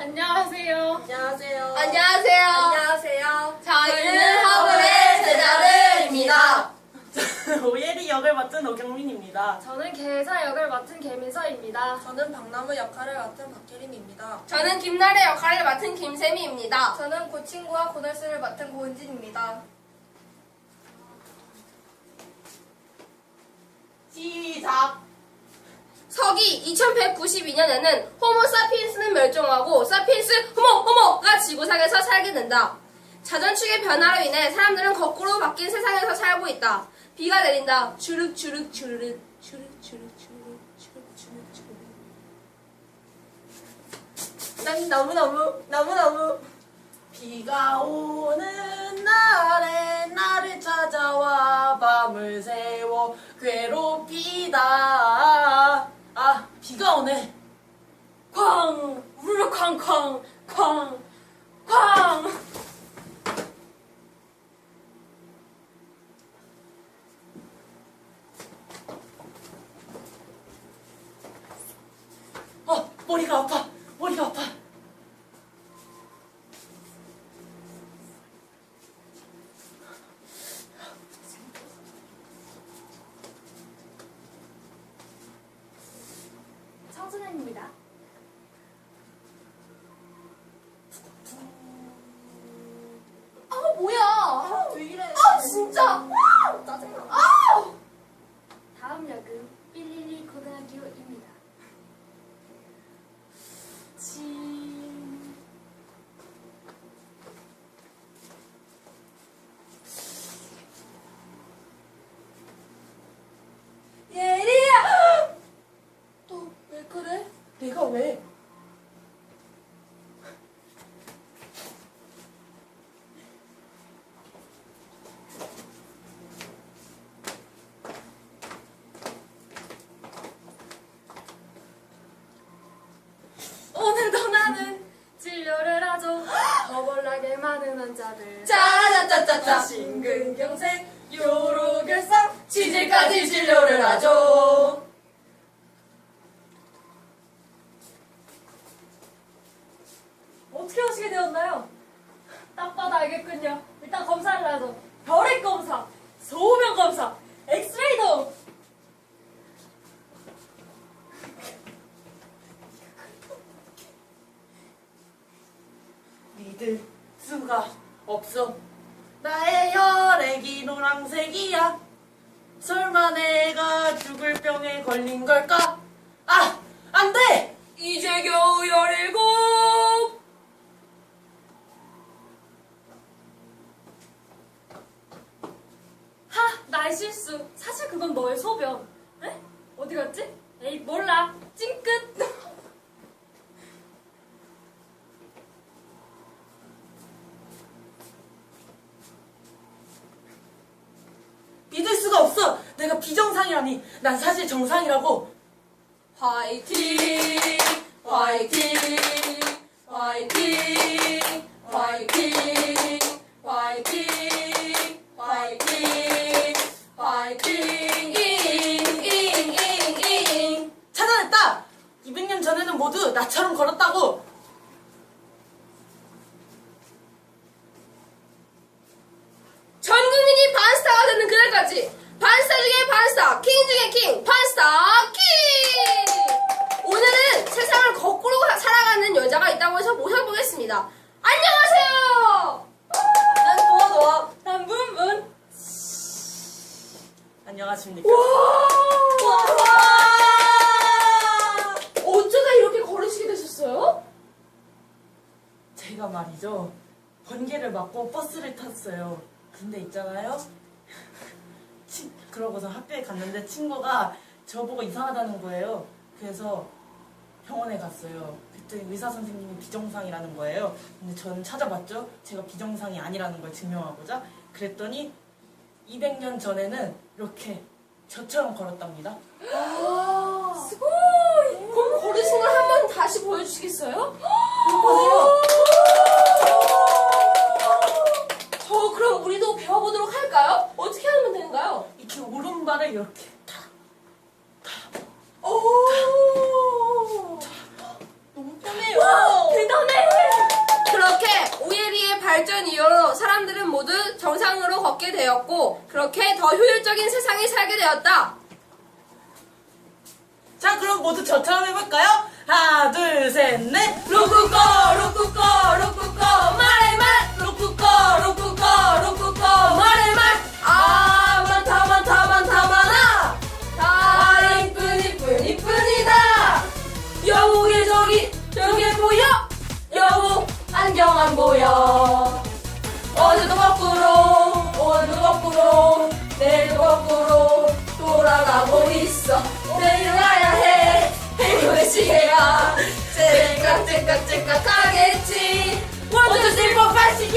안녕하세요. 안녕하세요. 안녕하세요. 안녕하세요. 저희는 허블의 제자들입니다. 오예리 역을 맡은 오경민입니다. 저는 개사 역을 맡은 개민서입니다. 저는 박나무 역할을 맡은 박혜림입니다. 저는 김나래 역할을 맡은 김세미입니다. 저는 고친구와 고널스를 맡은 고은진입니다. 시작! 서기 2192년에는 호모 사피엔스는 멸종하고 사피엔스 호모 호모가 지구상에서 살게 된다. 자전축의 변화로 인해 사람들은 거꾸로 바뀐 세상에서 살고 있다. 비가 내린다. 주룩 주룩 주르륵 주룩 주룩 주르륵 주룩 주룩 주르륵 난 너무 너무 너무 너무 비가 오는 날에 나를 찾아와 밤을 새워 괴롭히다. 아, 비가 오네. 쾅! 우르르 쾅쾅! 어, 머리가 아파. 머리가 아파. 청소년입니다. 아 뭐야? 아, 왜 이래? 아 진짜. 아, 짜증나. 아! 다음 역은 112 고등학교입니다. 진... 예리야. 너왜 그래? 내가 왜? 오늘도 나는 진료를 하죠. 허벌나게 많은 환자들. 짜라짜짜짜 심근경색 요로결석 치질까지 진료를 하죠. 어떻게 하시게 되었나요? 딱 봐도 알겠군요. 일단 검사를 하죠. 혈액 검사, 소변 검사, 엑스레이도. 믿을 수 가 없어. 나의 혈액이 노란색이야. 설마 내가 죽을 병에 걸린 걸까? 아! 안 돼! 이제 겨우 열일곱. 하, 나의 실수. 사실 그건 너의 소변. 에? 어디 갔지? 에이, 몰라. 찡끗. 믿을 수가 없어! 내가 비정상이라니! 난 사실 정상이라고! 화이팅, 화이팅, 화이팅, 화이팅, 화이팅, 화이팅, 화이팅, 잉 잉 잉 잉. 찾아냈다! 200년 전에는 모두 나처럼 걸었다고! 전 국민이 반스타가 되는 그날까지 반스타 중에 반스타, 킹 중에 킹, 반스타 킹! 오늘은 세상을 거꾸로 살아가는 여자가 있다고 해서 모셔보겠습니다. 안녕하세요! 난 도와 도와. 난 문문. 안녕하십니까. 어쩌다 이렇게 걸으시게 되셨어요? 제가 말이죠. 번개를 맞고 버스를 탔어요. 근데 있잖아요. 친, 그러고서 학교에 갔는데 친구가 저보고 이상하다는 거예요. 그래서 병원에 갔어요. 그때 의사 선생님이 비정상이라는 거예요. 근데 저는 찾아봤죠. 제가 비정상이 아니라는 걸 증명하고자. 그랬더니 200년 전에는 이렇게 저처럼 걸었답니다. 스고이! 그럼 걸으신 걸 한 번 다시 보여주시겠어요? 보세요. 저 그럼 우리도 배워보도록 할까요? 어떻게 하면 되는가요? 이렇게 오른발을 이렇게 2000년 이후로 사람들은 모두 정상으로 걷게 되었고 그렇게 더 효율적인 세상에 살게 되었다. 자 그럼 모두 저처럼 해볼까요? 하나 둘 셋 넷. 돌아가고 있어. 내일 와야 해. 행운의 시계가 째깍째깍째깍 하겠지. 원투 쓰리 포 파이브